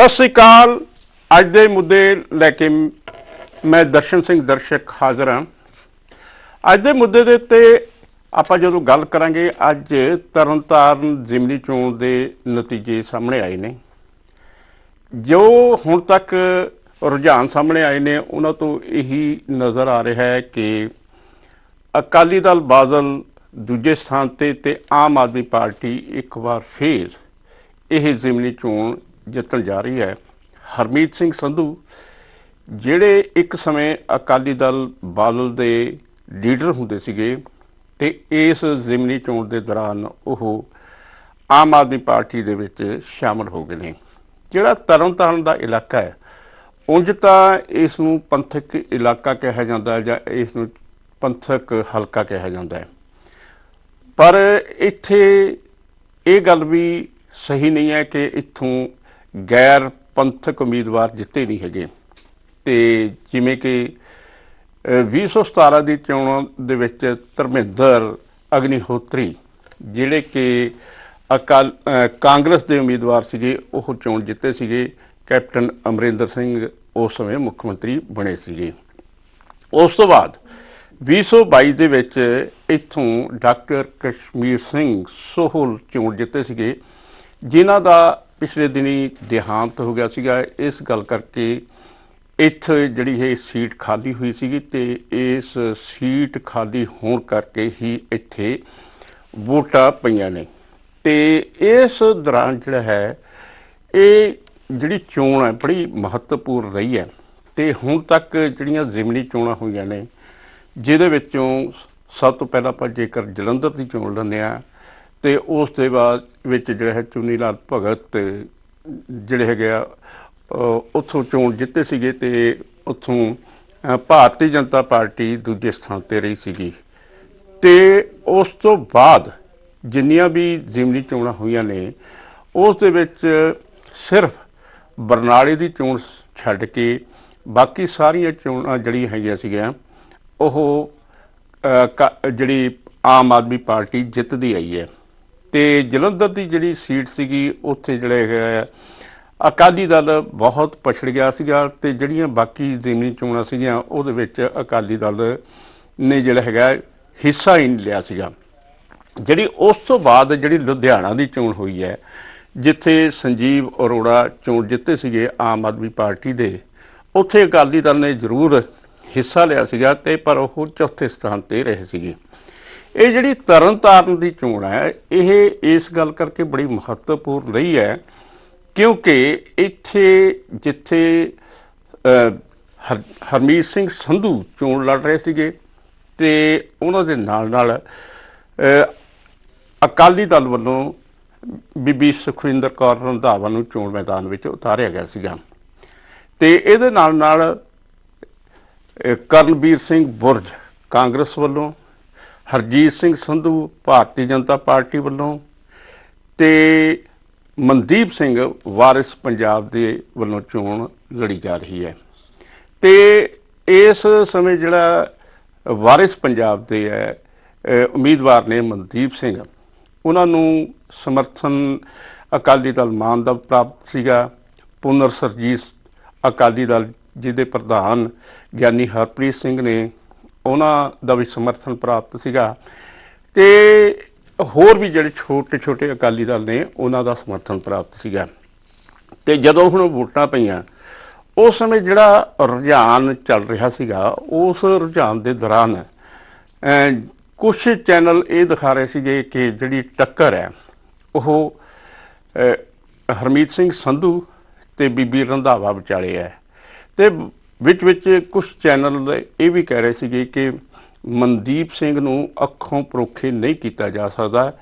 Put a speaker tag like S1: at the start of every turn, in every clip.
S1: ਸਤਿ ਸ੍ਰੀ ਅਕਾਲ। ਅੱਜ ਦੇ ਮੁੱਦੇ ਲੈ ਕੇ ਮੈਂ ਦਰਸ਼ਨ ਸਿੰਘ ਦਰਸ਼ਕ ਹਾਜ਼ਰ ਹਾਂ। ਅੱਜ ਦੇ ਮੁੱਦੇ ਦੇ ਉੱਤੇ ਆਪਾਂ ਜਦੋਂ ਗੱਲ ਕਰਾਂਗੇ, ਅੱਜ ਤਰਨਤਾਰਨ ਜ਼ਿਮਨੀ ਚੋਣ ਦੇ ਨਤੀਜੇ ਸਾਹਮਣੇ ਆਏ ਨੇ। ਜੋ ਹੁਣ ਤੱਕ ਰੁਝਾਨ ਸਾਹਮਣੇ ਆਏ ਨੇ, ਉਹਨਾਂ ਤੋਂ ਇਹੀ ਨਜ਼ਰ ਆ ਰਿਹਾ ਹੈ ਕਿ ਅਕਾਲੀ ਦਲ ਬਾਦਲ ਦੂਜੇ ਸਥਾਨ ਤੇ ਤੇ ਆਮ ਆਦਮੀ ਪਾਰਟੀ ਇੱਕ ਵਾਰ ਫੇਰ ਇਹ ਜ਼ਿਮਨੀ ਚੋਣ ਜਿੱਤਣ ਜਾ ਰਹੀ ਹੈ, ਹਰਮੀਤ ਸਿੰਘ ਸੰਧੂ, ਜਿਹੜੇ ਇੱਕ ਸਮੇਂ ਅਕਾਲੀ ਦਲ ਬਾਦਲ ਦੇ ਲੀਡਰ ਹੁੰਦੇ ਸੀਗੇ ਤੇ ਇਸ ਜ਼ਿਮਨੀ ਚੋਣ ਦੇ ਦੌਰਾਨ ਉਹ ਆਮ ਆਦਮੀ ਪਾਰਟੀ ਦੇ ਵਿੱਚ ਸ਼ਾਮਲ ਹੋ ਗਏ ਨੇ। ਜਿਹੜਾ ਤਰਨਤਾਰਨ ਦਾ ਇਲਾਕਾ ਹੈ, ਉਂਝ ਤਾਂ ਇਸ ਨੂੰ ਪੰਥਕ ਇਲਾਕਾ ਕਿਹਾ ਜਾਂਦਾ ਹੈ ਜਾਂ ਇਸ ਨੂੰ ਪੰਥਕ ਹਲਕਾ ਕਿਹਾ ਜਾਂਦਾ ਹੈ। ਪਰ ਇੱਥੇ ਇਹ ਗੱਲ ਵੀ ਸਹੀ ਨਹੀਂ ਹੈ ਕਿ ਇੱਥੋਂ ਗੈਰ ਪੰਥਕ ਉਮੀਦਵਾਰ ਜਿੱਤੇ ਨਹੀਂ ਹੈਗੇ। ਤੇ ਜਿਵੇਂ ਕਿ ਅਹ, 2017 ਦੀ ਚੋਣਾਂ ਦੇ ਵਿੱਚ ਧਰਮਿੰਦਰ ਅਗਨੀਹੋਤਰੀ ਜਿਹੜੇ ਕਿ ਅਕਾਲ ਕਾਂਗਰਸ ਦੇ ਉਮੀਦਵਾਰ ਸੀਗੇ ਉਹ ਚੋਣ ਜਿੱਤੇ ਸੀਗੇ। ਕੈਪਟਨ ਅਮਰਿੰਦਰ ਸਿੰਘ ਉਸ ਸਮੇਂ ਮੁੱਖ ਮੰਤਰੀ ਬਣੇ ਸੀਗੇ। ਉਸ ਤੋਂ ਬਾਅਦ 2022 ਦੇ ਵਿੱਚ ਇੱਥੋਂ ਡਾਕਟਰ ਕਸ਼ਮੀਰ ਸਿੰਘ ਸੋਹਲ ਚੋਣ ਜਿੱਤੇ ਸੀਗੇ ਜਿਨ੍ਹਾਂ ਦਾ ਪਿਛਲੇ ਦਿਨੀ ਦੇਹਾਂਤ ਹੋ ਗਿਆ ਸੀਗਾ। ਇਸ ਗੱਲ ਕਰਕੇ ਇੱਥੇ ਜਿਹੜੀ ਇਹ ਸੀਟ ਖਾਲੀ ਹੋਈ ਸੀਗੀ ਤੇ ਇਸ ਸੀਟ ਖਾਲੀ ਹੋਣ ਕਰਕੇ ਹੀ ਇੱਥੇ ਵੋਟਾਂ ਪਈਆਂ ਨੇ। ਤੇ ਇਸ ਦੌਰਾਨ ਜਿਹੜਾ ਹੈ, ਇਹ ਜਿਹੜੀ ਚੋਣ ਹੈ ਬੜੀ ਮਹੱਤਵਪੂਰਨ ਰਹੀ ਹੈ ਤੇ ਹੁਣ ਤੱਕ ਜਿਹੜੀਆਂ ਜ਼ਿਮਨੀ ਚੋਣਾਂ ਹੋਈਆਂ ਨੇ, ਜਿਹਦੇ ਵਿੱਚੋਂ ਸਭ ਤੋਂ ਪਹਿਲਾਂ ਆਪਾਂ ਜੇਕਰ ਜਲੰਧਰ ਦੀ ਚੋਣ ਲੈਂਦੇ ਆ ਤੇ ਉਸ ਦੇ ਬਾਅਦ ਵਿੱਚ ਜਿਹੜਾ ਹੈ ਚੁੰਨੀ ਲਾਲ ਭਗਤ ਜਿਹੜੇ ਹੈਗੇ ਆ ਉੱਥੋਂ ਚੋਣ ਜਿੱਤੇ ਸੀਗੇ ਤੇ ਉੱਥੋਂ ਭਾਰਤੀ ਜਨਤਾ ਪਾਰਟੀ ਦੂਜੇ ਸਥਾਨ ਤੇ ਰਹੀ ਸੀਗੀ। ਤੇ ਉਸ ਤੋਂ ਬਾਅਦ ਜਿੰਨੀਆਂ ਵੀ ਜ਼ਿਮਨੀ ਚੋਣਾਂ ਹੋਈਆਂ ਨੇ, ਉਸ ਦੇ ਵਿੱਚ ਸਿਰਫ ਬਰਨਾਲੇ ਦੀ ਚੋਣ ਛੱਡ ਕੇ ਬਾਕੀ ਸਾਰੀਆਂ ਚੋਣਾਂ ਜਿਹੜੀਆਂ ਹੈਗੀਆਂ ਸੀਗੀਆਂ, ਉਹ ਕ- ਜਿਹੜੀ ਆਮ ਆਦਮੀ ਪਾਰਟੀ ਜਿੱਤਦੀ ਆਈ ਹੈ। ਤੇ ਜਲੰਧਰ ਦੀ ਜਿਹੜੀ ਸੀਟ ਸੀਗੀ, ਉੱਥੇ ਜਿਹੜੇ ਹੈਗਾ ਅਕਾਲੀ ਦਲ ਬਹੁਤ ਪਛੜ ਗਿਆ ਸੀਗਾ ਤੇ ਜਿਹੜੀਆਂ ਬਾਕੀ ਜ਼ਿਮਨੀ ਚੋਣਾਂ ਸੀਗੀਆਂ, ਉਹਦੇ ਵਿੱਚ ਅਕਾਲੀ ਦਲ ਨੇ ਜਿਹੜਾ ਹੈਗਾ, ਹਿੱਸਾ ਹੀ ਨਹੀਂ ਲਿਆ ਸੀਗਾ। ਜਿਹੜੀ ਉਸ ਤੋਂ ਬਾਅਦ ਜਿਹੜੀ ਲੁਧਿਆਣਾ ਦੀ ਚੋਣ ਹੋਈ ਹੈ, ਜਿੱਥੇ ਸੰਜੀਵ ਅਰੋੜਾ ਚੋਣ ਜਿੱਤੇ ਸੀਗੇ ਆਮ ਆਦਮੀ ਪਾਰਟੀ ਦੇ, ਉੱਥੇ ਅਕਾਲੀ ਦਲ ਨੇ ਜ਼ਰੂਰ ਹਿੱਸਾ ਲਿਆ ਸੀਗਾ ਤੇ ਪਰ ਉਹ ਚੌਥੇ ਸਥਾਨ ਤੇ ਰਹੇ ਸੀਗੇ। ਇਹ ਜਿਹੜੀ ਤਰਨ ਤਾਰਨ ਦੀ ਚੋਣ ਹੈ, ਇਹ ਇਸ ਗੱਲ ਕਰਕੇ ਬੜੀ ਮਹੱਤਵਪੂਰਨ ਰਹੀ ਹੈ, ਕਿਉਂਕਿ ਇੱਥੇ ਜਿੱਥੇ ਹਰ- ਹਰਮੀਤ ਸਿੰਘ ਸੰਧੂ ਚੋਣ ਲੜ ਰਹੇ ਸੀਗੇ ਤੇ ਉਹਨਾਂ ਦੇ ਨਾਲ ਨਾਲ ਅਕਾਲੀ ਦਲ ਵੱਲੋਂ ਬੀਬੀ ਸੁਖਵਿੰਦਰ ਕੌਰ ਰੰਧਾਵਾ ਨੂੰ ਚੋਣ ਮੈਦਾਨ ਵਿੱਚ ਉਤਾਰਿਆ ਗਿਆ ਸੀਗਾ। ਤੇ ਇਹਦੇ ਨਾਲ ਨਾਲ ਕਰਨਵੀਰ ਸਿੰਘ ਬੁਰਜ ਕਾਂਗਰਸ ਵੱਲੋਂ ਹਰਜੀਤ ਸਿੰਘ ਸੰਧੂ ਭਾਰਤੀ ਜਨਤਾ ਪਾਰਟੀ ਵੱਲੋਂ ਤੇ ਮਨਦੀਪ ਸਿੰਘ ਵਾਰਿਸ ਪੰਜਾਬ ਦੇ ਵੱਲੋਂ ਚੋਣ ਲੜੀ ਜਾ ਰਹੀ ਹੈ। ਤੇ ਇਸ ਸਮੇਂ ਜਿਹੜਾ ਵਾਰਿਸ ਪੰਜਾਬ ਦੇ ਹੈ ਉਮੀਦਵਾਰ ਨੇ ਮਨਦੀਪ ਸਿੰਘ। ਉਹਨਾਂ ਨੂੰ ਸਮਰਥਨ ਅਕਾਲੀ ਦਲ ਮਾਨ ਦਾ ਪ੍ਰਾਪਤ ਸੀਗਾ। ਪੁਨਰ ਸਰਜੀਤ ਅਕਾਲੀ ਦਲ ਜਿਹਦੇ ਪ੍ਰਧਾਨ ਗਿਆਨੀ ਹਰਪ੍ਰੀਤ ਸਿੰਘ ਨੇ ਉਹਨਾਂ ਦਾ ਵੀ ਸਮਰਥਨ ਪ੍ਰਾਪਤ ਸੀਗਾ। ਤੇ ਹੋਰ ਵੀ ਜਿਹੜੇ ਛੋਟੇ ਛੋਟੇ ਅਕਾਲੀ ਦਲ ਨੇ, ਉਹਨਾਂ ਦਾ ਸਮਰਥਨ ਪ੍ਰਾਪਤ ਸੀਗਾ। ਤੇ ਜਦੋਂ ਹੁਣ ਵੋਟਾਂ ਪਈਆਂ, ਉਸ ਸਮੇਂ ਜਿਹੜਾ ਰੁਝਾਨ ਚੱਲ ਰਿਹਾ ਸੀਗਾ, ਉਸ ਰੁਝਾਨ ਦੇ ਦੌਰਾਨ ਕੁਝ ਚੈਨਲ ਇਹ ਦਿਖਾ ਰਹੇ ਸੀਗੇ ਕਿ ਜਿਹੜੀ ਟੱਕਰ ਹੈ, ਉਹ ਹਰਮੀਤ ਸਿੰਘ ਸੰਧੂ ਤੇ ਬੀਬੀ ਰੰਧਾਵਾ ਵਿਚਾਲੇ ਹੈ। ਤੇ ਵਿੱਚ ਵਿੱਚ ਕੁਝ ਚੈਨਲ ਇਹ ਵੀ ਕਹਿ ਰਹੇ ਸੀਗੇ ਕਿ ਮਨਦੀਪ ਸਿੰਘ ਨੂੰ ਅੱਖੋਂ ਪਰੋਖੇ ਨਹੀਂ ਕੀਤਾ ਜਾ ਸਕਦਾ,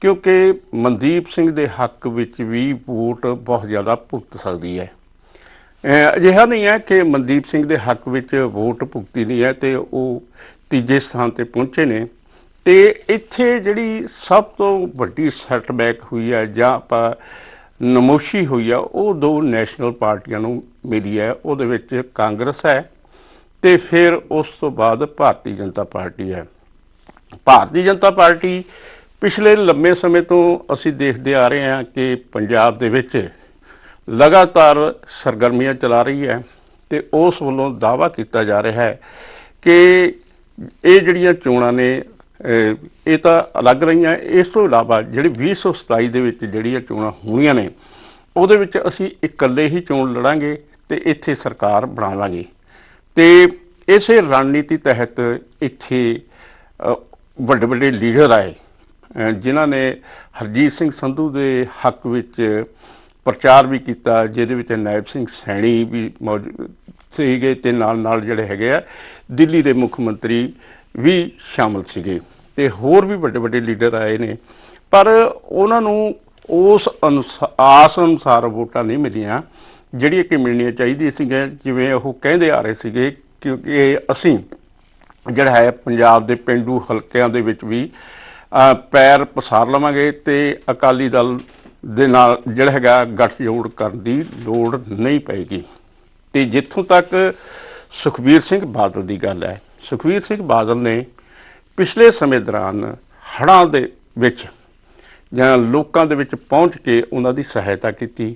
S1: ਕਿਉਂਕਿ ਮਨਦੀਪ ਸਿੰਘ ਦੇ ਹੱਕ ਵਿੱਚ ਵੀ ਵੋਟ ਬਹੁਤ ਜ਼ਿਆਦਾ ਭੁਗਤ ਸਕਦੀ ਹੈ। ਅਜਿਹਾ ਨਹੀਂ ਹੈ ਕਿ ਮਨਦੀਪ ਸਿੰਘ ਦੇ ਹੱਕ ਵਿੱਚ ਵੋਟ ਭੁਗਤੀ ਨਹੀਂ ਹੈ ਤੇ ਉਹ ਤੀਜੇ ਸਥਾਨ ਤੇ ਪਹੁੰਚੇ ਨੇ। ਤੇ ਇੱਥੇ ਜਿਹੜੀ ਸਭ ਤੋਂ ਵੱਡੀ ਸੈਟਬੈਕ ਹੋਈ ਹੈ ਜਾਂ ਆਪਾਂ ਨਮੋਸ਼ੀ ਹੋਈ ਆ, ਉਹ ਦੋ ਨੈਸ਼ਨਲ ਪਾਰਟੀਆਂ ਨੂੰ ਮਿਲੀ ਹੈ, ਉਹਦੇ ਵਿੱਚ ਕਾਂਗਰਸ ਹੈ ਤੇ ਫਿਰ ਉਸ ਤੋਂ ਬਾਅਦ ਭਾਰਤੀ ਜਨਤਾ ਪਾਰਟੀ ਹੈ। ਭਾਰਤੀ ਜਨਤਾ ਪਾਰਟੀ ਪਿਛਲੇ ਲੰਮੇ ਸਮੇਂ ਤੋਂ ਅਸੀਂ ਦੇਖਦੇ ਆ ਰਹੇ ਹਾਂ ਕਿ ਪੰਜਾਬ ਦੇ ਵਿੱਚ ਲਗਾਤਾਰ ਸਰਗਰਮੀਆਂ ਚਲਾ ਰਹੀ ਹੈ ਤੇ ਉਸ ਵੱਲੋਂ ਦਾਅਵਾ ਕੀਤਾ ਜਾ ਰਿਹਾ ਹੈ ਕਿ ਇਹ ਜਿਹੜੀਆਂ ਚੋਣਾਂ ਨੇ ਇਹ ਤਾਂ ਅਲੱਗ ਰਹੀਆਂ। ਇਸ ਤੋਂ ਇਲਾਵਾ ਜਿਹੜੀ 2027 ਦੇ ਵਿੱਚ ਜਿਹੜੀਆਂ ਚੋਣਾਂ ਹੋਣੀਆਂ ਨੇ, ਉਹਦੇ ਵਿੱਚ ਅਸੀਂ ਇਕੱਲੇ ਹੀ ਚੋਣ ਲੜਾਂਗੇ ਤੇ ਇੱਥੇ ਸਰਕਾਰ ਬਣਾਵਾਂਗੇ ਤੇ ਇਸੇ ਰਣਨੀਤੀ ਤਹਿਤ ਇੱਥੇ ਵੱਡੇ ਵੱਡੇ ਲੀਡਰ ਆਏ ਜਿਨ੍ਹਾਂ ਨੇ ਹਰਜੀਤ ਸਿੰਘ ਸੰਧੂ ਦੇ ਹੱਕ ਵਿੱਚ ਪ੍ਰਚਾਰ ਵੀ ਕੀਤਾ, ਜਿਹਦੇ ਵਿੱਚ ਨਾਇਬ ਸਿੰਘ ਸੈਣੀ ਵੀ ਮੌਜੂਦ ਸੀਗੇ ਤੇ ਨਾਲ ਨਾਲ ਜਿਹੜੇ ਹੈਗੇ ਆ, ਦਿੱਲੀ ਦੇ ਮੁੱਖ ਮੰਤਰੀ ਵੀ ਸ਼ਾਮਲ ਸੀਗੇ ਤੇ ਹੋਰ ਵੀ ਵੱਡੇ ਵੱਡੇ ਲੀਡਰ ਆਏ ਨੇ। ਪਰ ਉਹਨਾਂ ਨੂੰ ਉਸ ਅਨੁਸਾ- ਆਸ ਅਨੁਸਾਰ ਵੋਟਾਂ ਨਹੀਂ ਮਿਲੀਆਂ। ਜਿਹੜੀਆਂ ਕਿ ਮਿਲਣੀਆਂ ਚਾਹੀਦੀਆਂ ਸੀਗੀਆਂ, ਜਿਵੇਂ ਉਹ ਕਹਿੰਦੇ ਆ ਰਹੇ ਸੀਗੇ ਕਿਉਂਕਿ ਅਸੀਂ ਜਿਹੜਾ ਹੈ ਪੰਜਾਬ ਦੇ ਪਿੰਡੂ ਹਲਕਿਆਂ ਦੇ ਵਿੱਚ ਵੀ ਪੈਰ ਪਸਾਰ ਲਵਾਂਗੇ ਤੇ ਅਕਾਲੀ ਦਲ ਦੇ ਨਾਲ ਜਿਹੜਾ ਹੈਗਾ ਗੱਠਜੋੜ ਕਰਨ ਦੀ ਲੋੜ ਨਹੀਂ ਪਏਗੀ। ਤੇ ਜਿੱਥੋਂ ਤੱਕ ਸੁਖਬੀਰ ਸਿੰਘ ਬਾਦਲ ਦੀ ਗੱਲ ਹੈ ਸੁਖਬੀਰ ਸਿੰਘ ਬਾਦਲ ਨੇ ਪਿਛਲੇ ਸਮੇਂ ਦੌਰਾਨ ਹੜ੍ਹਾਂ ਦੇ ਵਿੱਚ ਜਾਂ ਲੋਕਾਂ ਦੇ ਵਿੱਚ ਪਹੁੰਚ ਕੇ ਉਹਨਾਂ ਦੀ ਸਹਾਇਤਾ ਕੀਤੀ,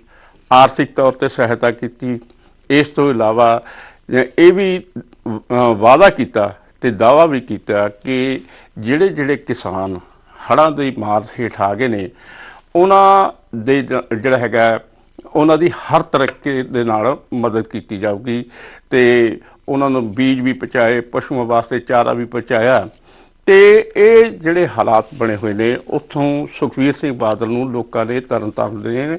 S1: ਆਰਥਿਕ ਤੌਰ ਤੇ ਸਹਾਇਤਾ ਕੀਤੀ, ਇਸ ਤੋਂ ਇਲਾਵਾ ਇਹ ਵੀ ਵਾਅਦਾ ਕੀਤਾ ਤੇ ਦਾਅਵਾ ਵੀ ਕੀਤਾ ਕਿ ਜਿਹੜੇ ਜਿਹੜੇ ਕਿਸਾਨ ਹੜ੍ਹਾਂ ਦੀ ਮਾਰ ਹੇਠ ਆ ਗਏ ਨੇ, ਉਹਨਾਂ ਦੇ ਜਿਹੜਾ ਹੈਗਾ, ਉਹਨਾਂ ਦੀ ਹਰ ਤਰੀਕੇ ਦੇ ਨਾਲ ਮਦਦ ਕੀਤੀ ਜਾਊਗੀ ਤੇ ਉਹਨਾਂ ਨੂੰ ਬੀਜ ਵੀ ਪਹੁੰਚਾਏ, ਪਸ਼ੂਆਂ ਵਾਸਤੇ ਚਾਰਾ ਵੀ ਪਹੁੰਚਾਇਆ। ਤੇ ਇਹ ਜਿਹੜੇ ਹਾਲਾਤ ਬਣੇ ਹੋਏ ਨੇ, ਉੱਥੋਂ ਸੁਖਵੀਰ ਸਿੰਘ ਬਾਦਲ ਨੂੰ ਲੋਕਾਂ ਨੇ ਤਰਨਤਾਰਨ ਦੇ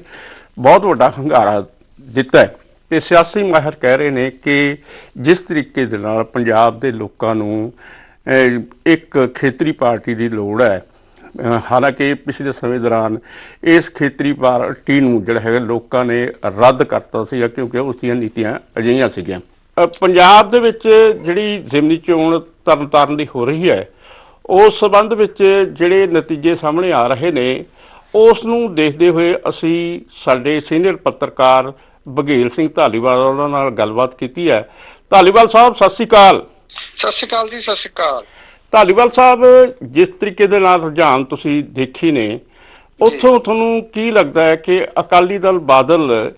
S1: ਬਹੁਤ ਵੱਡਾ ਹੰਗਾਰਾ ਦਿੱਤਾ ਹੈ। ਤੇ ਸਿਆਸੀ ਮਾਹਿਰ ਕਹਿ ਰਹੇ ਨੇ ਕਿ ਜਿਸ ਤਰੀਕੇ ਦੇ ਨਾਲ ਪੰਜਾਬ ਦੇ ਲੋਕਾਂ ਨੂੰ ਇੱਕ ਖੇਤਰੀ ਪਾਰਟੀ ਦੀ ਲੋੜ ਹੈ। ਹਾਲਾਂਕਿ ਪਿਛਲੇ ਸਮੇਂ ਦੌਰਾਨ ਇਸ ਖੇਤਰੀ ਪਾਰਟੀ ਨੂੰ ਜਿਹੜਾ ਹੈਗਾ, ਲੋਕਾਂ ਨੇ ਰੱਦ ਕਰਤਾ ਸੀ ਕਿਉਂਕਿ ਉਸ ਦੀਆਂ ਨੀਤੀਆਂ ਅਜਿਹੀਆਂ ਸੀਗੀਆਂ। ਪੰਜਾਬ ਦੇ ਵਿੱਚ ਜਿਹੜੀ ਜ਼ਿਮਨੀ ਚੋਣ ਤਰਨਤਾਰਨ ਦੀ ਹੋ ਰਹੀ ਹੈ ਉਸ ਸਬੰਧ ਵਿੱਚ ਜਿਹੜੇ ਨਤੀਜੇ ਸਾਹਮਣੇ ਆ ਰਹੇ ਨੇ ਉਸ ਨੂੰ ਦੇਖਦੇ ਹੋਏ ਅਸੀਂ ਸਾਡੇ ਸੀਨੀਅਰ ਪੱਤਰਕਾਰ ਬਘੇਲ ਸਿੰਘ ਧਾਲੀਵਾਲ ਉਹਨਾਂ ਨਾਲ ਗੱਲਬਾਤ ਕੀਤੀ ਹੈ। ਧਾਲੀਵਾਲ ਸਾਹਿਬ ਸਤਿ ਸ਼੍ਰੀ ਅਕਾਲ।
S2: ਸਤਿ ਸ਼੍ਰੀ ਅਕਾਲ ਜੀ ਸਤਿ ਸ਼੍ਰੀ ਅਕਾਲ।
S1: ਧਾਲੀਵਾਲ ਸਾਹਿਬ ਜਿਸ ਤਰੀਕੇ ਦੇ ਨਾਲ ਰੁਝਾਨ ਤੁਸੀਂ ਦੇਖੀ ਨੇ ਉੱਥੋਂ ਤੁਹਾਨੂੰ ਕੀ ਲੱਗਦਾ ਹੈ ਕਿ ਅਕਾਲੀ ਦਲ ਬਾਦਲ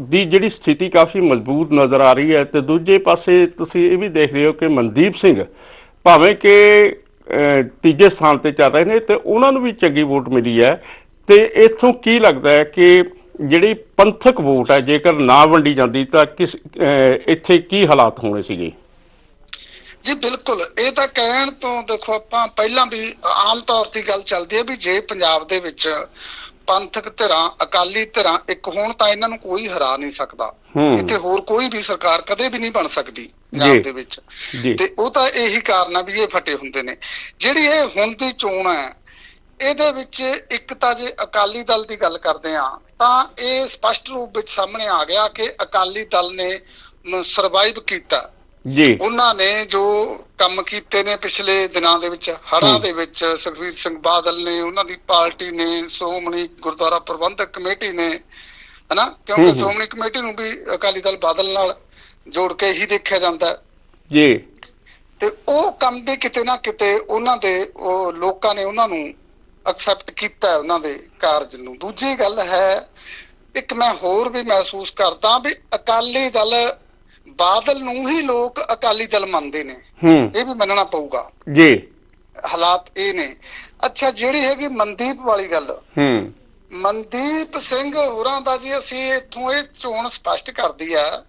S1: ਦੀ ਜਿਹੜੀ ਸਥਿਤੀ ਕਾਫੀ ਮਜ਼ਬੂਤ ਨਜ਼ਰ ਆ ਰਹੀ ਹੈ ਤੇ ਦੂਜੇ ਪਾਸੇ ਤੁਸੀਂ ਇਹ ਵੀ ਦੇਖ ਰਹੇ ਹੋ ਕਿ ਮਨਦੀਪ ਸਿੰਘ ਭਾਵੇਂ ਕਿ ਤੀਜੇ ਸਥਾਨ ਤੇ ਚੱਲ ਰਹੇ ਨੇ ਤੇ ਉਹਨਾਂ ਨੂੰ ਵੀ ਚੰਗੀ ਵੋਟ ਮਿਲੀ ਹੈ ਤੇ ਇੱਥੋਂ ਕੀ ਲੱਗਦਾ ਹੈ ਕਿ ਜਿਹੜੀ ਪੰਥਕ ਵੋਟ ਹੈ, ਜੇਕਰ ਨਾ ਵੰਡੀ ਜਾਂਦੀ ਤਾਂ ਕਿਸ ਇੱਥੇ ਕੀ ਹਾਲਾਤ ਹੋਣੇ ਸੀਗੇ?
S2: ਜੀ, ਬਿਲਕੁਲ। ਇਹ ਤਾਂ ਕਹਿਣ ਤੋਂ ਦੇਖੋ ਆਪਾਂ ਪਹਿਲਾਂ ਵੀ ਆਮ ਤੌਰ ਤੇ ਗੱਲ ਚੱਲਦੀ ਹੈ ਵੀ ਜੇ ਪੰਜਾਬ ਦੇ ਵਿੱਚ ਪੰਥਕ ਧਿਰਾਂ ਅਕਾਲੀ ਧਿਰਾਂ ਇੱਕ ਹੋਣ ਤਾਂ ਇਹਨਾਂ ਨੂੰ ਕੋਈ ਹਰਾ ਨਹੀਂ ਸਕਦਾ। ਇੱਥੇ ਹੋਰ ਕੋਈ ਵੀ ਸਰਕਾਰ ਕਦੇ ਵੀ ਨਹੀਂ ਬਣ ਸਕਦੀ। ਪੰਜਾਬ ਦੇ ਵਿੱਚ। ਤੇ ਉਹ ਤਾਂ ਇਹੀ ਕਾਰਨ ਆ ਵੀ ਇਹ ਫਟੇ ਹੁੰਦੇ ਨੇ। ਜਿਹੜੀ ਇਹ ਹੁਣ ਦੀ ਚੋਣ ਹੈ ਇਹਦੇ ਵਿੱਚ ਇੱਕ ਤਾਂ ਜੇ ਅਕਾਲੀ ਦਲ ਦੀ ਗੱਲ ਕਰਦੇ ਆ ਤਾਂ ਇਹ ਸਪਸ਼ਟ ਰੂਪ ਵਿੱਚ ਸਾਹਮਣੇ ਆ ਗਿਆ ਕਿ ਅਕਾਲੀ ਦਲ ਨੇ ਸਰਵਾਈਵ ਕੀਤਾ।
S1: ਜੀ।
S2: ਉਹਨਾਂ ਨੇ ਜੋ ਕੰਮ ਕੀਤੇ ਨੇ ਪਿਛਲੇ ਦਿਨਾਂ ਦੇ ਵਿੱਚ ਹੜ੍ਹਾਂ। ਦੇ ਵਿੱਚ ਸੁਖਵੀਰ ਸਿੰਘ ਬਾਦਲ ਨੇ ਉਹਨਾਂ ਦੀ ਪਾਰਟੀ ਨੇ ਸ਼੍ਰੋਮਣੀ ਗੁਰਦੁਆਰਾ ਪ੍ਰਬੰਧਕ ਕਮੇਟੀ ਨੇ ਹਨਾ? ਕਿਉਂਕਿ। ਸ਼੍ਰੋਮਣੀ ਕਮੇਟੀ ਨੂੰ ਵੀ ਅਕਾਲੀ ਦਲ ਬਾਦਲ ਨਾਲ ਜੋੜ ਕੇ ਹੀ ਦੇਖਿਆ ਜਾਂਦਾ
S1: ਜੀ।
S2: ਤੇ ਉਹ ਕੰਮ ਵੀ ਕਿਤੇ ਨਾ ਕਿਤੇ ਉਹਨਾਂ ਦੇ ਉਹ ਲੋਕਾਂ ਨੇ ਉਹਨਾਂ ਨੂੰ ਐਕਸੈਪਟ ਕੀਤਾ ਉਹਨਾਂ ਦੇ ਕਾਰਜ ਨੂੰ। ਦੂਜੀ ਗੱਲ ਹੈ ਇੱਕ ਮੈਂ ਹੋਰ ਵੀ ਮਹਿਸੂਸ ਕਰਦਾ ਵੀ ਅਕਾਲੀ ਦਲ ਬਾਦਲ ਨੂੰ ਹੀ ਲੋਕ ਅਕਾਲੀ ਦਲ ਮੰਨਦੇ ਨੇ। ਇਹ ਵੀ ਮੰਨਣਾ ਪਊਗਾ।
S1: ਜੀ।
S2: ਹਾਲਾਤ ਇਹ ਨੇ। ਅੱਛਾ ਜਿਹੜੀ ਹੈਗੀ ਮਨਦੀਪ ਵਾਲੀ ਗੱਲ।
S1: ਹੂੰ।
S2: ਮਨਦੀਪ ਸਿੰਘ ਹੋਰਾਂ ਦਾ ਜੀ ਅਸੀਂ ਇੱਥੋਂ ਇਹ ਚੋਣ ਸਪਸ਼ਟ ਕਰਦੀ ਆ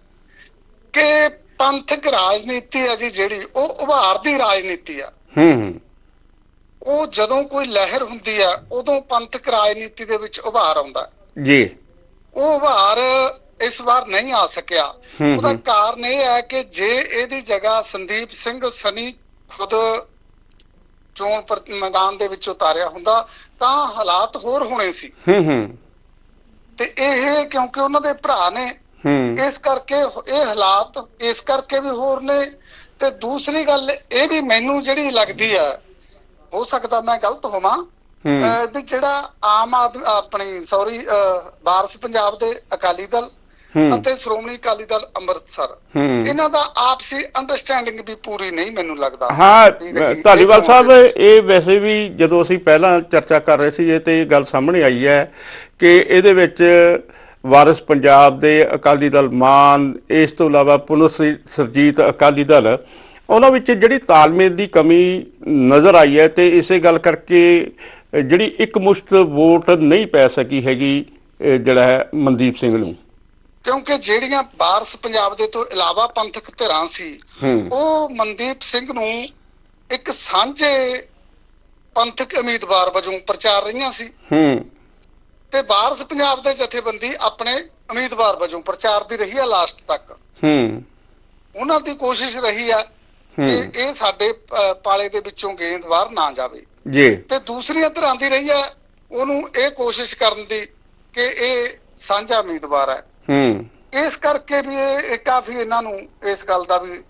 S2: ਕਿ ਪੰਥਕ ਰਾਜਨੀਤੀ ਹੈ ਜੀ ਜਿਹੜੀ ਉਹ ਉਭਾਰ ਦੀ ਰਾਜਨੀਤੀ ਆ।
S1: ਹੂੰ ਹੂੰ।
S2: ਉਹ ਜਦੋਂ ਕੋਈ ਲਹਿਰ ਹੁੰਦੀ ਆ ਉਦੋਂ ਪੰਥਕ ਰਾਜਨੀਤੀ ਦੇ ਵਿੱਚ ਉਭਾਰ ਆਉਂਦਾ।
S1: ਜੀ।
S2: ਉਹ ਉਭਾਰ ਇਸ ਵਾਰ ਨਹੀਂ ਆ ਸਕਿਆ। ਉਹਦਾ। ਕਾਰਨ ਇਹ ਹੈ ਕਿ ਜੇ ਇਹਦੀ ਜਗ੍ਹਾ ਸੰਦੀਪ ਸਿੰਘ ਸਨੀ ਖੁਦ ਚੋਣ ਮੈਦਾਨ ਦੇ ਵਿੱਚ ਉਤਾਰਿਆ ਹੁੰਦਾ ਤਾਂ ਹਾਲਾਤ ਹੋਰ ਹੋਣੇ ਸੀ।
S1: ਹੂੰ ਹੂੰ।
S2: ਤੇ ਇਹ ਕਿਉਂਕਿ ਉਹਨਾਂ ਦੇ ਭਰਾ ਨੇ ਇਸ ਕਰਕੇ ਇਹ ਹਾਲਾਤ ਇਸ ਕਰਕੇ ਵੀ ਹੋਰ ਨੇ। ਤੇ ਦੂਸਰੀ ਗੱਲ ਇਹ ਵੀ ਮੈਨੂੰ ਜਿਹੜੀ ਲੱਗਦੀ ਆ ਹੋ ਸਕਦਾ ਮੈਂ ਗਲਤ ਹੋਵਾਂ ਵੀ ਜਿਹੜਾ ਆਮ ਆਦਮੀ ਆਪਣੀ ਸੌਰੀ ਵਾਰਸ ਪੰਜਾਬ ਦੇ ਅਕਾਲੀ ਦਲ ਅਤੇ ਸ਼੍ਰੋਮਣੀ ਅਕਾਲੀ ਦਲ ਅੰਮ੍ਰਿਤਸਰ। ਇਹਨਾਂ ਦਾ ਆਪਸੀ ਅੰਡਰਸਟੈਂਡਿੰਗ ਵੀ ਪੂਰੀ ਨਹੀਂ ਮੈਨੂੰ ਲੱਗਦਾ।
S1: ਹਾਂ। ਧਾਲੀਵਾਲ ਸਾਹਿਬ ਇਹ ਵੈਸੇ ਵੀ ਜਦੋਂ ਅਸੀਂ ਪਹਿਲਾਂ ਚਰਚਾ ਕਰ ਰਹੇ ਸੀ ਇਹ ਤੇ ਇਹ ਗੱਲ ਸਾਹਮਣੇ ਆਈ ਹੈ ਕਿ ਇਹਦੇ ਵਿੱਚ ਵਾਰਿਸ ਪੰਜਾਬ ਦੇ ਅਕਾਲੀ ਦਲ ਮਾਨ ਇਸ ਤੋਂ ਇਲਾਵਾ ਪੁਨਰ ਸ- ਸਰਜੀਤ ਅਕਾਲੀ ਦਲ ਉਹਨਾਂ ਵਿੱਚ ਜਿਹੜੀ ਤਾਲਮੇਲ ਦੀ ਕਮੀ ਨਜ਼ਰ ਆਈ ਹੈ ਤੇ ਇਸੇ ਗੱਲ ਕਰਕੇ ਜਿਹੜੀ ਇੱਕ ਮੁਸ਼ਤ ਵੋਟ ਨਹੀਂ ਪੈ ਸਕੀ ਹੈਗੀ ਜਿਹੜਾ ਹੈ ਮਨਦੀਪ ਸਿੰਘ ਨੂੰ।
S2: ਕਿਉਂਕਿ ਜਿਹੜੀਆਂ ਵਾਰਸ ਪੰਜਾਬ ਦੇ ਤੋਂ ਇਲਾਵਾ ਪੰਥਕ ਧਿਰਾਂ ਸੀ ਉਹ ਮਨਦੀਪ ਸਿੰਘ ਨੂੰ ਇੱਕ ਸਾਂਝੇ ਪੰਥਕ ਉਮੀਦਵਾਰ ਵਜੋਂ ਪ੍ਰਚਾਰ ਰਹੀਆਂ ਸੀ।
S1: ਹੂੰ। ਤੇ
S2: ਵਾਰਸ ਪੰਜਾਬ ਦੇ ਜਥੇਬੰਦੀ ਆਪਣੇ ਉਮੀਦਵਾਰ ਵਜੋਂ ਪ੍ਰਚਾਰ ਦੀ ਰਹੀ ਹੈ ਲਾਸਟ ਤੱਕ।
S1: ਹੂੰ।
S2: ਉਹਨਾਂ ਦੀ ਕੋਸ਼ਿਸ਼ ਰਹੀ ਹੈ
S1: ਹੂੰ।
S2: ਕਿ ਇਹ ਸਾਡੇ ਪਾਲੇ ਦੇ ਵਿੱਚੋਂ ਗੇਂਦ ਬਾਹਰ ਨਾ ਜਾਵੇ।
S1: ਜੀ।
S2: ਤੇ ਦੂਸਰੀਆਂ ਧਿਰਾਂ ਦੀ ਰਹੀ ਹੈ ਉਹਨੂੰ ਇਹ ਕੋਸ਼ਿਸ਼ ਕਰਨ ਦੀ ਕਿ ਇਹ ਸਾਂਝਾ ਉਮੀਦਵਾਰ ਹੈ
S1: ਹੂੰ।
S2: ਇਸ ਕਰਕੇ ਵੀ ਇਹ ਕਾਫੀ ਇਹਨਾਂ ਨੂੰ ਇਸ ਗੱਲ ਦਾ ਵੀ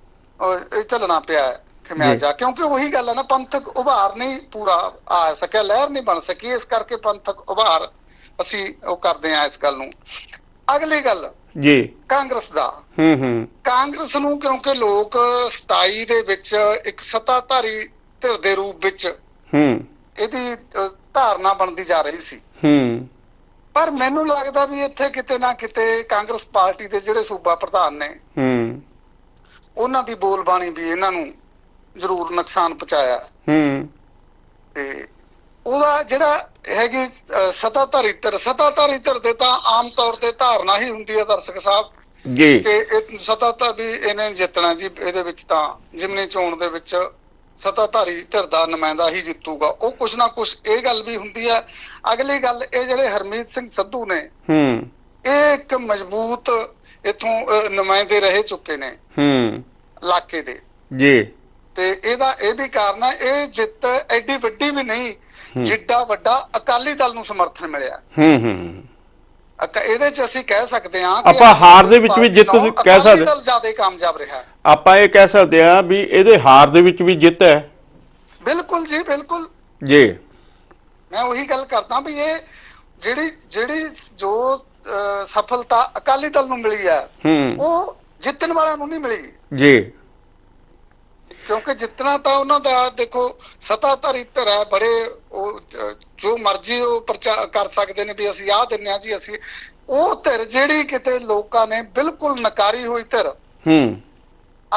S2: ਚੱਲਣਾ ਪਿਆ ਹੈ ਕਿ ਮੈਂ
S1: ਜੀ।
S2: ਜਾ ਕਿਉਂਕਿ ਉਹੀ ਗੱਲ ਹੈ ਨਾ ਪੰਥਕ ਉਭਾਰ ਨਹੀਂ ਪੂਰਾ ਆ ਸਕਿਆ ਲਹਿਰ ਨਹੀਂ ਬਣ ਸਕੀ ਇਸ ਕਰਕੇ ਪੰਥਕ ਉਭਾਰ ਅਸੀਂ ਉਹ ਕਰਦੇ ਆ ਇਸ ਗੱਲ ਨੂੰ। ਅਗਲੀ ਗੱਲ
S1: ਜੀ।
S2: ਕਾਂਗਰਸ ਦਾ।
S1: ਹੂੰ ਹੂੰ।
S2: ਕਾਂਗਰਸ ਨੂੰ ਕਿਉਂਕਿ ਲੋਕ 27 ਦੇ ਵਿੱਚ ਇੱਕ ਸੱਤਾਧਾਰੀ ਧਿਰ ਦੇ ਰੂਪ ਵਿੱਚ
S1: ਹੂੰ।
S2: ਇਹਦੀ ਧਾਰਨਾ ਬਣਦੀ ਜਾ ਰਹੀ ਸੀ।
S1: ਹੂੰ।
S2: ਪਰ ਮੈਨੂੰ ਲੱਗਦਾ ਵੀ ਇੱਥੇ ਕਿਤੇ ਨਾ ਕਿਤੇ ਕਾਂਗਰਸ ਪਾਰਟੀ ਦੇ ਜਿਹੜੇ ਸੂਬਾ ਪ੍ਰਧਾਨ ਨੇ
S1: ਹੂੰ।
S2: ਉਹਨਾਂ ਦੀ ਬੋਲਬਾਣੀ ਵੀ ਇਹਨਾਂ ਨੂੰ ਜ਼ਰੂਰ ਨੁਕਸਾਨ ਪਹੁੰਚਾਇਆ।
S1: ਹੂੰ।
S2: ਤੇ ਉਹਦਾ ਜਿਹੜਾ ਹੈਗੀ ਸੱਤਾਧਾਰੀ ਧਿਰ ਸੱਤਾਧਾਰੀ ਧਿਰ ਦੇ ਤਾਂ ਆਮ ਤੌਰ ਤੇ ਧਾਰਨਾ ਹੀ ਹੁੰਦੀ ਹੈ ਦਰਸ਼ਕ ਸਾਹਿਬ।
S1: ਜੀ।
S2: ਕਿ ਇਹ ਸੱਤਾਧਾਰ ਵੀ ਇਹਨੇ ਜਿੱਤਣਾ ਜੀ ਇਹਦੇ ਵਿੱਚ ਤਾਂ ਜਿਮਨੀ ਚੋਣ ਦੇ ਵਿੱਚ ਸੱਤਾਧਾਰੀ ਧਿਰ ਦਾ ਨੁਮਾਇੰਦਾ ਹੀ ਜਿੱਤੂਗਾ। ਉਹ ਕੁਛ ਨਾ ਕੁਛ ਇਹ ਗੱਲ ਵੀ ਹੁੰਦੀ ਹੈ। ਅਗਲੀ ਗੱਲ ਇਹ ਜਿਹੜੇ ਹਰਮੀਤ ਸਿੰਘ ਸੰਧੂ ਨੇ
S1: ਹੂੰ।
S2: ਇਹ ਇੱਕ ਮਜ਼ਬੂਤ ਇਥੋਂ ਨੁਮਾਇੰਦੇ ਰਹੇ ਚੁੱਕੇ ਨੇ
S1: ਹੂੰ।
S2: ਇਲਾਕੇ ਦੇ।
S1: ਜੀ।
S2: ਤੇ ਇਹਦਾ ਇਹ ਵੀ ਕਾਰਨ ਹੈ ਇਹ ਜਿੱਤ ਐਡੀ ਵੱਡੀ ਵੀ ਨਹੀਂ। ਜਿੱਡਾ ਵੱਡਾ ਅਕਾਲੀ ਦਲ ਨੂੰ ਸਮਰਥਨ ਮਿਲਿਆ।
S1: ਹੂੰ ਹੂੰ।
S2: ਅਕ- ਇਹਦੇ ਚ ਅਸੀਂ ਕਹਿ ਸਕਦੇ ਹਾਂ
S1: ਆਪਾਂ ਹਾਰ ਦੇ ਵਿੱਚ ਵੀ ਜਿੱਤ
S2: ਨਾਲੋਂ
S1: ਕਹਿ ਸਕਦੇ।
S2: ਦਲ ਜ਼ਿਆਦਾ ਕਾਮਯਾਬ ਰਿਹਾ।
S1: ਆਪਾਂ ਇਹ ਕਹਿ ਸਕਦੇ ਹਾਂ ਵੀ ਇਹਦੇ ਹਾਰ ਦੇ ਵਿੱਚ ਵੀ ਜਿੱਤ ਹੈ।
S2: ਬਿਲਕੁਲ ਜੀ ਬਿਲਕੁਲ।
S1: ਜੀ।
S2: ਮੈਂ ਉਹੀ ਗੱਲ ਕਰਦਾ ਵੀ ਇਹ ਜਿਹੜੀ ਜਿਹੜੀ ਜੋ ਅਹ, ਸਫਲਤਾ ਅਕਾਲੀ ਦਲ ਨੂੰ ਮਿਲੀ ਹੈ
S1: ਹੂੰ।
S2: ਉਹ ਜਿੱਤਣ ਵਾਲਿਆਂ ਨੂੰ ਨਹੀਂ ਮਿਲੀ।
S1: ਜੀ।
S2: ਕਿਉਂਕਿ ਜਿੱਤਣਾ ਤਾਂ ਉਹਨਾਂ ਦਾ ਦੇਖੋ ਸਤਾਧਾਰੀ ਧਿਰ ਹੈ ਬੜੇ ਉਹ ਜ- ਮਰਜ਼ੀ ਉਹ ਪ੍ਰਚਾਰ ਕਰ ਸਕਦੇ ਨੇ ਵੀ ਅਸੀਂ ਆਹ ਦਿੰਨੇ ਆ ਜੀ ਅਸੀਂ ਉਹ ਧਿਰ ਜਿਹੜੀ ਕਿਤੇ ਲੋਕਾਂ ਨੇ ਬਿਲਕੁਲ ਨਕਾਰੀ ਹੋਈ ਧਿਰ।
S1: ਹੂੰ।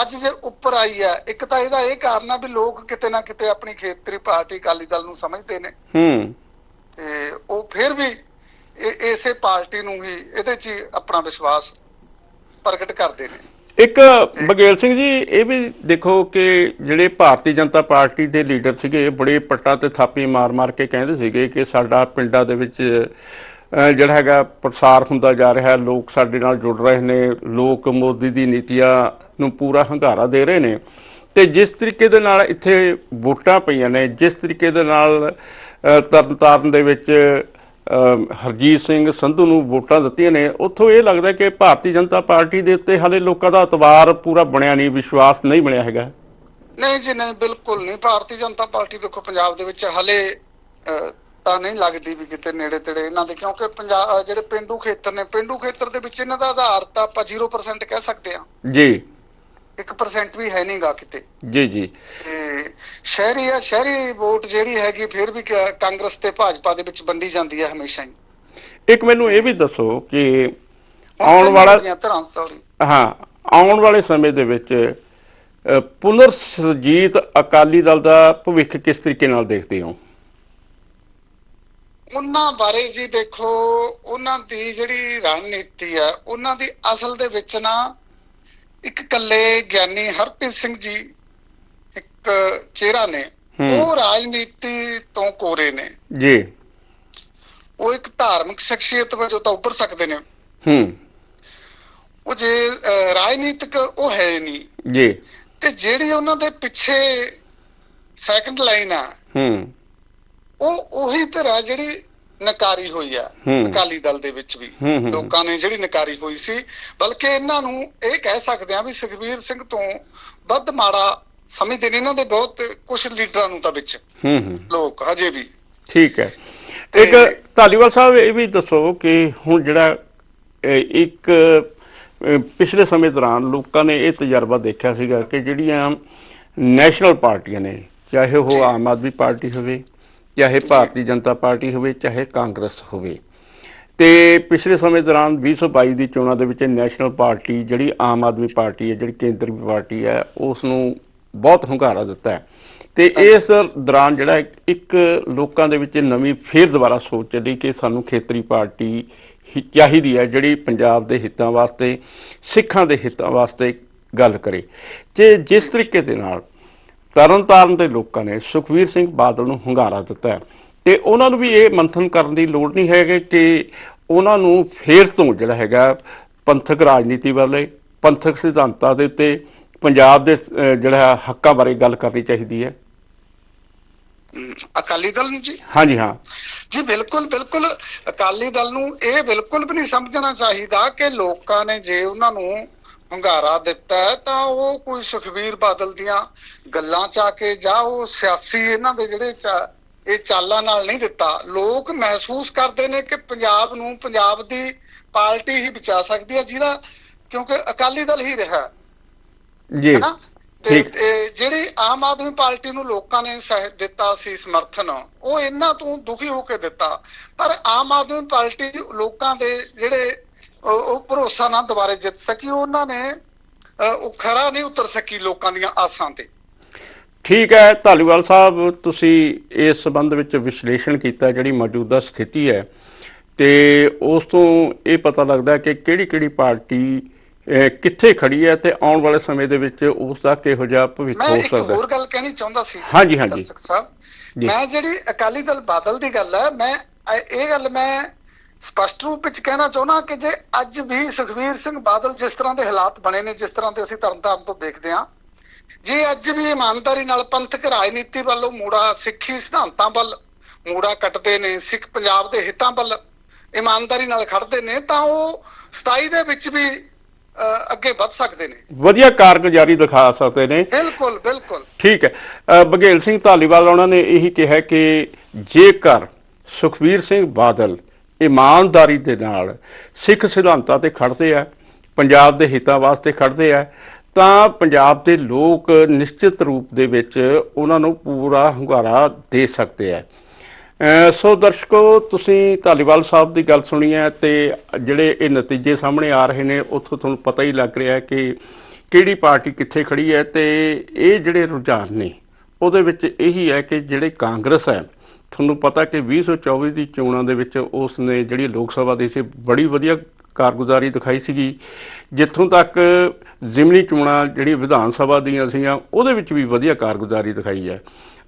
S2: ਅੱਜ ਜੇ ਉੱਪਰ ਆਈ ਹੈ ਇੱਕ ਤਾਂ ਇਹਦਾ ਇਹ ਕਾਰਨ ਆ ਵੀ ਲੋਕ ਕਿਤੇ ਨਾ ਕਿਤੇ ਆਪਣੀ ਖੇਤਰੀ ਪਾਰਟੀ ਅਕਾਲੀ ਦਲ ਨੂੰ ਸਮਝਦੇ ਨੇ।
S1: ਹੂੰ।
S2: ਤੇ ਉਹ ਫਿਰ ਵੀ ਇਸੇ ਪਾਰਟੀ ਨੂੰ ਹੀ ਇਹਦੇ 'ਚ ਆਪਣਾ ਵਿਸ਼ਵਾਸ ਪ੍ਰਗਟ ਕਰਦੇ ਨੇ।
S1: ਇੱਕ ਬਗੇਲ ਸਿੰਘ ਜੀ ਇਹ ਵੀ ਦੇਖੋ ਕਿ ਜਿਹੜੇ ਭਾਰਤੀ ਜਨਤਾ ਪਾਰਟੀ ਦੇ ਲੀਡਰ ਸੀਗੇ ਬੜੇ ਪੱਟਾਂ ਤੇ ਥਾਪੀ ਮਾਰ-ਮਾਰ ਕੇ ਕਹਿੰਦੇ ਸੀਗੇ ਕਿ ਸਾਡਾ ਪਿੰਡਾਂ ਦੇ ਵਿੱਚ ਜਿਹੜਾ ਹੈਗਾ ਪ੍ਰਸਾਰ ਹੁੰਦਾ ਜਾ ਰਿਹਾ ਹੈ ਲੋਕ ਸਾਡੇ ਨਾਲ ਜੁੜ ਰਹੇ ਨੇ ਲੋਕ ਮੋਦੀ ਦੀ ਨੀਤੀਆਂ ਨੂੰ ਪੂਰਾ ਹੰਗਾਰਾ ਦੇ ਰਹੇ ਨੇ। ਤੇ ਜਿਸ ਤਰੀਕੇ ਦੇ ਨਾਲ ਇੱਥੇ ਵੋਟਾਂ ਪਈਆਂ ਨੇ ਜਿਸ ਤਰੀਕੇ ਦੇ ਨਾਲ ਅਹ, ਤਰਨਤਾਰਨ ਦੇ ਵਿੱਚ ਹਰਜੀਤ ਸਿੰਘ ਸੰਧੂ ਨੂੰ ਵੋਟਾਂ ਦਿੱਤੀਆਂ ਨੇ। ਉੱਥੋਂ ਇਹ ਲੱਗਦਾ ਕਿ ਭਾਰਤੀ ਜਨਤਾ ਪਾਰਟੀ ਦੇ ਉੱਤੇ ਹਾਲੇ ਲੋਕਾਂ ਦਾ ਇਤਬਾਰ ਪੂਰਾ ਬਣਿਆ ਨਹੀਂ ਵਿਸ਼ਵਾਸ ਨਹੀਂ ਬਣਿਆ ਹੈਗਾ।
S2: ਨਹੀਂ ਜੀ ਨਹੀਂ ਬਿਲਕੁਲ ਨਹੀਂ। ਭਾਰਤੀ ਜਨਤਾ ਪਾਰਟੀ ਦੇਖੋ ਪੰਜਾਬ ਦੇ ਵਿੱਚ ਹਲੇ ਤਾਂ ਨਹੀਂ ਲੱਗਦੀ ਵੀ ਕਿਤੇ ਨੇੜੇ ਤੇੜੇ ਇਹਨਾਂ ਦੇ ਕਿਉਂਕਿ ਪੰਜਾਬ ਜਿਹੜੇ ਪਿੰਡੂ ਖੇਤਰ ਨੇ ਪਿੰਡੂ ਖੇਤਰ ਦੇ ਵਿੱਚ ਇਹਨਾਂ ਦਾ ਆਧਾਰ ਤਾਂ ਆਪਾਂ 0% ਕਹਿ ਸਕਦੇ ਹਾਂ।
S1: ਜੀ।
S2: 1% ਵੀ ਹੈ ਨਹੀਂਗਾ ਕਿਤੇ।
S1: ਜੀ ਜੀ।
S2: ਤੇ ਸ਼ਹਿਰੀ ਆ ਸ਼ਹਿਰੀ ਵੋਟ ਜਿਹੜੀ ਹੈਗੀ ਫਿਰ ਵੀ ਕਾਂਗਰਸ ਤੇ ਭਾਜਪਾ ਦੇ ਵਿੱਚ ਵੰਡੀ ਜਾਂਦੀ ਹੈ ਹਮੇਸ਼ਾ ਹੀ
S1: ਇੱਕ ਮੈਨੂੰ ਇਹ ਵੀ ਦੱਸੋ ਕਿ ਆਉਣ ਵਾਲਾ। ਹਾਂ ਆਉਣ ਵਾਲੇ ਸਮੇਂ ਦੇ ਵਿੱਚ ਪੁਨਰ ਸਰਜੀਤ ਅਕਾਲੀ ਦਲ ਦਾ ਭਵਿੱਖ ਕਿਸ ਤਰੀਕੇ ਨਾਲ ਦੇਖਦੇ ਹੋ
S2: ਉਹਨਾਂ ਬਾਰੇ ਜੀ ਦੇਖੋ ਉਹਨਾਂ ਦੀ ਜਿਹੜੀ ਰਣਨੀਤੀ ਹੈ ਉਹਨਾਂ ਦੀ ਅਸਲ ਦੇ ਵਿੱਚ ਨਾ ਇੱਕ ਕੱਲੇ ਗਿਆਨੀ ਹਰਪ੍ਰੀਤ ਸਿੰਘ ਜੀ ਚਿਹਰਾ ਨੇ। ਉਹ ਰਾਜਨੀਤੀ ਤੋਂ ਕੋਰੇ ਨੇ।
S1: ਜੀ।
S2: ਉਹ ਇੱਕ ਧਾਰਮਿਕ ਸ਼ਖਸੀਅਤ ਵਜੋਂ ਤਾਂ ਉੱਭਰ ਸਕਦੇ ਨੇ।
S1: ਹੂੰ।
S2: ਉਹ ਜੇ ਰਾਜਨੀਤਿਕ ਉਹ ਹੈ ਨਹੀਂ।
S1: ਜੀ।
S2: ਤੇ ਜਿਹੜੀ ਉਹਨਾਂ ਦੇ ਪਿੱਛੇ ਸੈਕੰਡ ਲਾਈਨ ਆ
S1: ਹੂੰ।
S2: ਉਹ ਉਹੀ ਤਰ੍ਹਾਂ ਜਿਹੜੀ ਨਕਾਰੀ ਹੋਈ ਆ। ਅਕਾਲੀ ਦਲ ਦੇ ਵਿੱਚ ਵੀ। ਲੋਕਾਂ ਨੇ ਜਿਹੜੀ ਨਕਾਰੀ ਹੋਈ ਸੀ। ਬਲਕਿ ਇਹਨਾਂ ਨੂੰ ਇਹ ਕਹਿ ਸਕਦੇ ਆ ਵੀ ਸੁਖਬੀਰ ਸਿੰਘ ਤੋਂ ਵੱਧ ਮਾੜਾ ਸਮਝਦੇ ਨੇ ਇਹਨਾਂ ਦੇ ਬਹੁਤ ਕੁਝ ਲੀਡਰਾਂ ਨੂੰ ਤਾਂ ਵਿੱਚ।
S1: ਹੂੰ ਹੂੰ।
S2: ਲੋਕ ਹਜੇ ਵੀ।
S1: ਠੀਕ ਹੈ।
S2: ਤੇ-
S1: ਇੱਕ ਧਾਲੀਵਾਲ ਸਾਹਿਬ ਇਹ ਵੀ ਦੱਸੋ ਕਿ ਹੁਣ ਜਿਹੜਾ ਇੱਕ ਪਿਛਲੇ ਸਮੇਂ ਦੌਰਾਨ ਲੋਕਾਂ ਨੇ ਇਹ ਤਜਰਬਾ ਦੇਖਿਆ ਸੀਗਾ ਕਿ ਜਿਹੜੀਆਂ ਨੈਸ਼ਨਲ ਪਾਰਟੀਆਂ ਨੇ ਚਾਹੇ ਉਹ। ਆਮ ਆਦਮੀ ਪਾਰਟੀ ਹੋਵੇ ਚਾਹੇ ਭਾਰਤੀ ਜਨਤਾ ਪਾਰਟੀ ਹੋਵੇ ਚਾਹੇ ਕਾਂਗਰਸ ਹੋਵੇ। ਤੇ ਪਿਛਲੇ ਸਮੇਂ ਦੌਰਾਨ 2022 ਦੀ ਚੋਣਾਂ ਦੇ ਵਿੱਚ ਨੈਸ਼ਨਲ ਪਾਰਟੀ ਜਿਹੜੀ ਆਮ ਆਦਮੀ ਪਾਰਟੀ ਹੈ ਜਿਹੜੀ ਕੇਂਦਰੀ ਪਾਰਟੀ ਹੈ ਉਸ ਨੂੰ ਬਹੁਤ ਹੁੰਗਾਰਾ ਦਿੱਤਾ ਹੈ। ਤੇ ਇਸ ਦੌਰਾਨ ਜਿਹੜਾ ਇੱਕ- ਲੋਕਾਂ ਦੇ ਵਿੱਚ ਨਵੀਂ ਫੇਰ ਦੁਬਾਰਾ ਸੋਚ ਚੱਲੀ ਕਿ ਸਾਨੂੰ ਖੇਤਰੀ ਪਾਰਟੀ ਹੀ ਚਾਹੀਦੀ ਹੈ ਜਿਹੜੀ ਪੰਜਾਬ ਦੇ ਹਿੱਤਾਂ ਵਾਸਤੇ ਸਿੱਖਾਂ ਦੇ ਹਿੱਤਾਂ ਵਾਸਤੇ ਗੱਲ ਕਰੇ। ਤੇ ਜਿਸ ਤਰੀਕੇ ਦੇ ਨਾਲ ਤਰਨਤਾਰਨ ਦੇ ਲੋਕਾਂ ਨੇ ਸੁਖਵੀਰ ਸਿੰਘ ਬਾਦਲ ਨੂੰ ਹੁੰਗਾਰਾ ਦਿੱਤਾ ਤੇ ਉਹਨਾਂ ਨੂੰ ਵੀ ਇਹ ਮੰਥਨ ਕਰਨ ਦੀ ਲੋੜ ਨਹੀਂ ਹੈਗੀ ਕਿ ਉਹਨਾਂ ਨੂੰ ਫੇਰ ਤੋਂ ਜਿਹੜਾ ਹੈਗਾ ਪੰਥਕ ਰਾਜਨੀਤੀ ਵਾਲੇ ਪੰਥਕ ਸਿਧਾਂਤਾਂ ਦੇ ਉੱਤੇ ਪੰਜਾਬ ਦੇ ਜਿਹੜਾ ਹੱਕਾਂ ਬਾਰੇ ਗੱਲ ਕਰਨੀ ਚਾਹੀਦੀ ਹੈ।
S2: ਅਕਾਲੀ ਦਲ ਨੂੰ ਜੀ?
S1: ਹਾਂਜੀ ਹਾਂ।
S2: ਜੀ ਬਿਲਕੁਲ ਬਿਲਕੁਲ। ਅਕਾਲੀ ਦਲ ਨੂੰ ਇਹ ਬਿਲਕੁਲ ਵੀ ਨਹੀਂ ਸਮਝਣਾ ਚਾਹੀਦਾ ਕਿ ਲੋਕਾਂ ਨੇ ਜੇ ਉਹਨਾਂ ਨੂੰ ਹੰਗਾਰਾ ਦਿੱਤਾ ਹੈ ਤਾਂ ਉਹ ਕੋਈ ਸੁਖਵੀਰ ਬਾਦਲ ਦੀਆਂ ਗੱਲਾਂ ਚ ਕੇ ਜਾਂ ਉਹ ਸਿਆਸੀ ਇਹਨਾਂ ਦੇ ਜਿਹੜੇ ਇਹ ਚਾਲਾਂ ਨਾਲ ਨਹੀਂ ਦਿੱਤਾ। ਲੋਕ ਮਹਿਸੂਸ ਕਰਦੇ ਨੇ ਕਿ ਪੰਜਾਬ ਨੂੰ ਪੰਜਾਬ ਦੀ ਪਾਰਟੀ ਹੀ ਬਚਾ ਸਕਦੀ ਹੈ ਜਿਹਦਾ ਕਿਉਂਕਿ ਅਕਾਲੀ ਦਲ ਹੀ ਰਿਹਾ।
S1: ਜੀ।
S2: ਹਨਾ? ਤੇ
S1: ਠੀਕ।
S2: ਤੇ ਜਿਹੜੀ ਆਮ ਆਦਮੀ ਪਾਰਟੀ ਨੂੰ ਲੋਕਾਂ ਨੇ ਸਹਿ ਦਿੱਤਾ ਸੀ ਸਮਰਥਨ ਉਹ ਇਹਨਾਂ ਤੋਂ ਦੁਖੀ ਹੋ ਕੇ ਦਿੱਤਾ। ਪਰ ਆਮ ਆਦਮੀ ਪਾਰਟੀ ਲੋਕਾਂ ਦੇ ਜਿਹੜੇ ਉਹ ਉਹ ਭਰੋਸਾ ਨਾ ਦੁਬਾਰੇ ਜਿੱਤ ਸਕੀ ਉਹਨਾਂ ਨੇ ਉਹ ਖਰਾ ਨਹੀਂ ਉਤਰ ਸਕੀ ਲੋਕਾਂ ਦੀਆਂ ਆਸਾਂ ਤੇ।
S1: ਠੀਕ ਹੈ ਧਾਲੀਵਾਲ ਸਾਹਿਬ ਤੁਸੀਂ ਇਸ ਸੰਬੰਧ ਵਿੱਚ ਵਿਸ਼ਲੇਸ਼ਣ ਕੀਤਾ ਜਿਹੜੀ ਮੌਜੂਦਾ ਸਥਿਤੀ ਹੈ। ਤੇ ਉਸ ਤੋਂ ਇਹ ਪਤਾ ਲੱਗਦਾ ਹੈ ਕਿ ਕਿਹੜੀ ਕਿਹੜੀ ਪਾਰਟੀ ਕਿੱਥੇ ਖੜੀ ਹੈ ਤੇ ਆਉਣ ਵਾਲੇ ਸਮੇਂ ਦੇ ਵਿੱਚ ਉਸ ਦਾ ਕਿਹੋ ਜਿਹਾ ਭਵਿੱਖ
S2: ਮੈਂ
S1: ਹੋ
S2: ਇੱਕ
S1: ਸਕਦਾ
S2: ਹੋਰ
S1: ਹੈ
S2: ਗੱਲ ਕਹਿਣੀ ਚਾਹੁੰਦਾ ਸੀ
S1: ਹਾਂਜੀ, ਹਾਂਜੀ।
S2: ਸਾਹਿਬ। ਮੈਂ ਜਿਹੜੀ ਅਕਾਲੀ ਦਲ ਬਾਦਲ ਦੀ ਗੱਲ ਹੈ ਮੈਂ ਇਹ- ਗੱਲ ਮੈਂ ਸਪਸ਼ਟ ਰੂਪ ਵਿੱਚ ਕਹਿਣਾ ਚਾਹੁੰਦਾ ਕਿ ਜੇ ਅੱਜ ਵੀ ਸੁਖਵੀਰ ਸਿੰਘ ਬਾਦਲ ਜਿਸ ਤਰ੍ਹਾਂ ਦੇ ਹਾਲਾਤ ਬਣੇ ਨੇ ਜਿਸ ਤਰ੍ਹਾਂ ਦੇ ਅਸੀਂ ਤਰਨਤਾਰਨ ਤੋਂ ਦੇਖਦੇ ਹਾਂ ਜੇ ਅੱਜ ਵੀ ਇਮਾਨਦਾਰੀ ਨਾਲ ਪੰਥਕ ਰਾਜਨੀਤੀ ਵੱਲੋਂ ਮੂੜਾ ਸਿੱਖੀ ਸਿਧਾਂਤਾਂ ਵੱਲ ਮੂੜਾ ਕੱਟਦੇ ਨੇ ਸਿੱਖ ਪੰਜਾਬ ਦੇ ਹਿੱਤਾਂ ਵੱਲ ਇਮਾਨਦਾਰੀ ਨਾਲ ਖੜਦੇ ਨੇ ਤਾਂ ਉਹ 27 ਦੇ ਵਿੱਚ ਵੀ ਅੱਗੇ ਵੱਧ ਸਕਦੇ ਨੇ।
S1: ਵਧੀਆ ਕਾਰਗੁਜ਼ਾਰੀ ਦਿਖਾ ਸਕਦੇ ਨੇ।
S2: ਬਿਲਕੁਲ ਬਿਲਕੁਲ।
S1: ਠੀਕ ਹੈ। ਅ, ਬਘੇਲ ਸਿੰਘ ਧਾਲੀਵਾਲ ਉਹਨਾਂ ਨੇ ਇਹੀ ਕਿਹਾ ਕਿ ਜੇਕਰ ਸੁਖਵੀਰ ਸਿੰਘ ਬਾਦਲ ਇਮਾਨਦਾਰੀ ਦੇ ਨਾਲ ਸਿੱਖ ਸਿਧਾਂਤਾਂ ਤੇ ਖੜਦੇ ਆ ਪੰਜਾਬ ਦੇ ਹਿੱਤਾਂ ਵਾਸਤੇ ਖੜਦੇ ਆ ਤਾਂ ਪੰਜਾਬ ਦੇ ਲੋਕ ਨਿਸ਼ਚਿਤ ਰੂਪ ਦੇ ਵਿੱਚ ਉਹਨਾਂ ਨੂੰ ਪੂਰਾ ਹੁੰਗਾਰਾ ਦੇ ਸਕਦੇ ਆ। ਸੋ ਦਰਸ਼ਕੋ, ਤੁਸੀਂ ਧਾਲੀਵਾਲ ਸਾਹਿਬ ਦੀ ਗੱਲ ਸੁਣੀ ਹੈ ਤੇ ਜਿਹੜੇ ਇਹ ਨਤੀਜੇ ਸਾਹਮਣੇ ਆ ਰਹੇ ਨੇ, ਉੱਥੋਂ ਤੁਹਾਨੂੰ ਪਤਾ ਹੀ ਲੱਗ ਰਿਹਾ ਕਿ ਕਿਹੜੀ ਪਾਰਟੀ ਕਿੱਥੇ ਖੜੀ ਹੈ ਤੇ ਇਹ ਜਿਹੜੇ ਰੁਝਾਨ ਨੇ, ਉਹਦੇ ਵਿੱਚ ਇਹੀ ਹੈ ਕਿ ਜਿਹੜੇ ਕਾਂਗਰਸ ਹੈ, ਤੁਹਾਨੂੰ ਪਤਾ ਕਿ 2024 ਦੀ ਚੋਣਾਂ ਦੇ ਵਿੱਚ ਉਸ ਨੇ ਜਿਹੜੀ ਲੋਕ ਸਭਾ ਦੀ ਸੀ, ਬੜੀ ਵਧੀਆ ਕਾਰਗੁਜ਼ਾਰੀ ਦਿਖਾਈ ਸੀਗੀ, ਜਿੱਥੋਂ ਤੱਕ ਜ਼ਿਮਨੀ ਚੋਣਾਂ ਜਿਹੜੀ ਵਿਧਾਨ ਸਭਾ ਦੀਆਂ ਸੀਗੀਆਂ ਉਹਦੇ ਵਿੱਚ ਵੀ ਵਧੀਆ ਕਾਰਗੁਜ਼ਾਰੀ ਦਿਖਾਈ ਹੈ।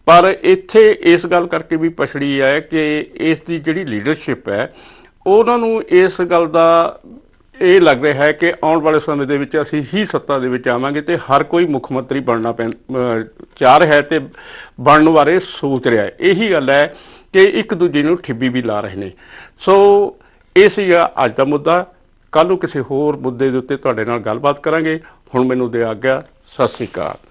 S1: ਪਰ ਇੱਥੇ ਇਸ ਗੱਲ ਕਰਕੇ ਵੀ ਪਛੜੀ ਹੈ ਕਿ ਇਸ ਦੀ ਜਿਹੜੀ ਲੀਡਰਸ਼ਿਪ ਹੈ, ਉਹਨਾਂ ਨੂੰ ਇਸ ਗੱਲ ਦਾ ਇਹ ਲੱਗ ਰਿਹਾ ਹੈ ਕਿ ਆਉਣ ਵਾਲੇ ਸਮੇਂ ਦੇ ਵਿੱਚ ਅਸੀਂ ਹੀ ਸੱਤਾ ਦੇ ਵਿੱਚ ਆਵਾਂਗੇ ਤੇ ਹਰ ਕੋਈ ਮੁੱਖ ਮੰਤਰੀ ਬਣਨਾ ਪੈਂ ਚਾਹ ਰਿਹਾ ਹੈ ਤੇ ਬਣਨ ਬਾਰੇ ਸੋਚ ਰਿਹਾ ਹੈ। ਇਹੀ ਗੱਲ ਹੈ ਕਿ ਇੱਕ ਦੂਜੇ ਨੂੰ ਠਿੱਬੀ ਵੀ ਲਾ ਰਹੇ ਨੇ। ਸੋ, ਇਹ ਸੀਗਾ ਅੱਜ ਦਾ ਮੁੱਦਾ। ਕੱਲ ਨੂੰ ਕਿਸੇ ਹੋਰ ਮੁੱਦੇ ਦੇ ਉੱਤੇ ਤੁਹਾਡੇ ਨਾਲ ਗੱਲਬਾਤ ਕਰਾਂਗੇ। ਹੁਣ ਮੈਨੂੰ ਦੇ ਆਗਿਆ, ਸਤਿ ਸ੍ਰੀ ਅਕਾਲ।